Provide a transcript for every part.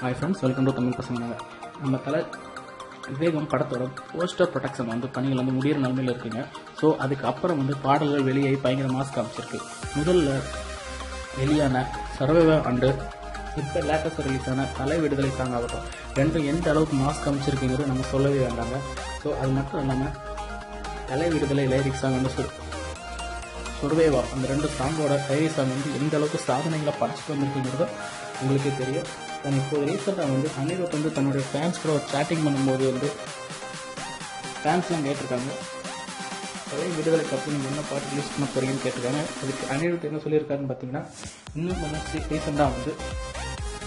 Hi friends welcome to Tamil பசங்க நம்ம தலை விவேகம் படத்தோட போஸ்டர் ப்ரொடக்ஷன் வந்து பணிகள் வந்து முடியிற நிலமையில் இருக்குங்க. ஸோ அதுக்கப்புறம் வந்து பாடல்கள் வெளியே பயங்கர மாஸ் காமிச்சிருக்கு. முதல்ல வெளியான சர்வைவ அண்டு இப்போ லேட்டஸ்ட் ரிலீஸான தலை விடுதலை சாங் ஆகட்டும். ரெண்டும் எந்த அளவுக்கு மாஸ் காமிச்சிருக்குங்கிறது நம்ம சொல்லவே வேண்டாங்க. ஸோ அது மட்டும் இல்லாமல் தலை விடுதலை லைரிக் சாங் வந்து சுர்வேவா அந்த ரெண்டு சாங்கோட டைரி சாங் வந்து எந்த அளவுக்கு சாதனைகளை படைச்சிட்டு வந்திருக்குங்கிறத உங்களுக்கே தெரியும். நான் இப்போது ரீசெண்டாக வந்து அனிருத் வந்து தன்னுடைய ஃபேன்ஸ் கூட சேட்டிங் பண்ணும்போது வந்து ஃபேன்ஸ்லாம் கேட்டிருக்காங்க. அதே விடுதலைக்கு அப்புறம் நீங்கள் என்ன பாட்டு ரிலீஸ் பண்ண போகிறீங்கன்னு கேட்டிருக்காங்க. அதுக்கு அனிருத் என்ன சொல்லியிருக்காருன்னு பார்த்தீங்கன்னா இன்னும் கொஞ்சம் ரீசெண்டாக வந்து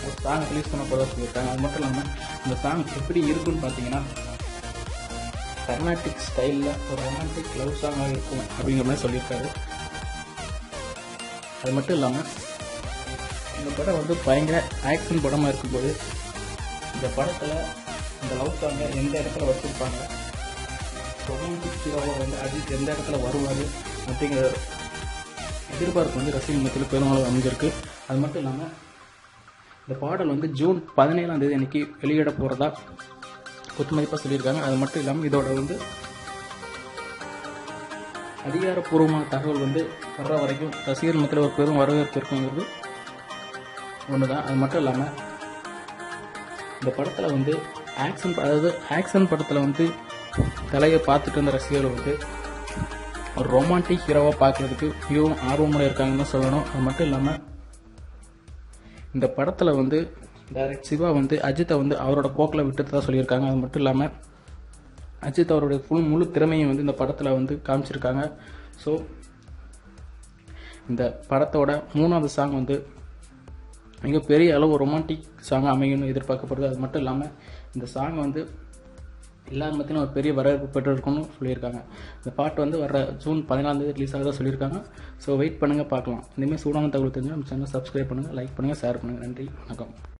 ஒரு சாங் ரிலீஸ் பண்ண போகிறதா சொல்லியிருக்காங்க. அது மட்டும் இல்லாமல் இந்த சாங் எப்படி இருக்குன்னு பார்த்தீங்கன்னா கர்நாட்டிக் ஸ்டைலில் ஒரு ரொமான்டிக் லவ் சாங்காக இருக்கும் அப்படிங்கிற மாதிரி சொல்லியிருக்காரு. அது மட்டும் இல்லாமல் இந்த படம் வந்து பயங்கர ஆக்ஷன் படமாக இருக்கும்போது இந்த படத்தில் இந்த லவ் சாங்க எந்த இடத்துல வச்சுருப்பாங்க? ரொமான்டிக் ஹீரோவை வந்து அஜித் எந்த இடத்துல வருவார் அப்படிங்கிற எதிர்பார்ப்பு வந்து ரசிகர் மத்தியில் பெருமளவு அமைஞ்சிருக்கு. அது மட்டும் இல்லாமல் இந்த பாடல் வந்து ஜூன் பதினேழாம் தேதி அன்னைக்கு வெளியிட போகிறதா குத்துமதிப்பாக சொல்லியிருக்காங்க. அது மட்டும் இல்லாமல் இதோட வந்து அதிகாரப்பூர்வமான தகவல் வந்து வர்ற வரைக்கும் ரசிகர் மக்கள் ஒரு பெரும் வரவேற்பு இருக்குங்கிறது ஒன்று தான் அது மட்டும் இல்லாமல் இந்த படத்தில் வந்து ஆக்ஷன் அதாவது ஆக்ஷன் படத்தில் வந்து தலையை பார்த்துட்டு இருந்த ரசிகர்கள் வந்து ஒரு ரொமான்டிக் ஹீரோவாக பார்க்குறதுக்கு மிகவும் ஆர்வமாக இருக்காங்கன்னு தான் சொல்லணும். அது மட்டும் இல்லாமல் இந்த படத்தில் வந்து டைரக்ட் சிவா வந்து அஜித்தை வந்து அவரோட போக்கில் விட்டுட்டு தான் சொல்லியிருக்காங்க. அது மட்டும் இல்லாமல் அஜித் அவருடைய ஃபுல் முழு திறமையும் வந்து இந்த படத்தில் வந்து காமிச்சிருக்காங்க. ஸோ இந்த படத்தோட மூணாவது சாங் வந்து மிகப்பெரிய அளவு ரொமான்டிக் சாங் அமையும்னு எதிர்பார்க்கப்படுது. அது மட்டும் இல்லாமல் இந்த சாங் வந்து எல்லார் மத்தியிலும் ஒரு பெரிய வரவேற்பு பெற்றிருக்கும்னு சொல்லியிருக்காங்க. இந்த பாட்டு வந்து வர ஜூன் பதினாலாம் தேதி ரிலீஸ் ஆகிறதா சொல்லியிருக்காங்க. ஸோ வெயிட் பண்ணுங்கள் பார்க்கலாம். இனிமேல் சூடான தகவல் தெரிஞ்சு நம்ம சேனல் சப்ஸ்கிரைப் பண்ணுங்கள் லைக் பண்ணுங்கள் ஷேர் பண்ணுங்கள் நன்றி வணக்கம்.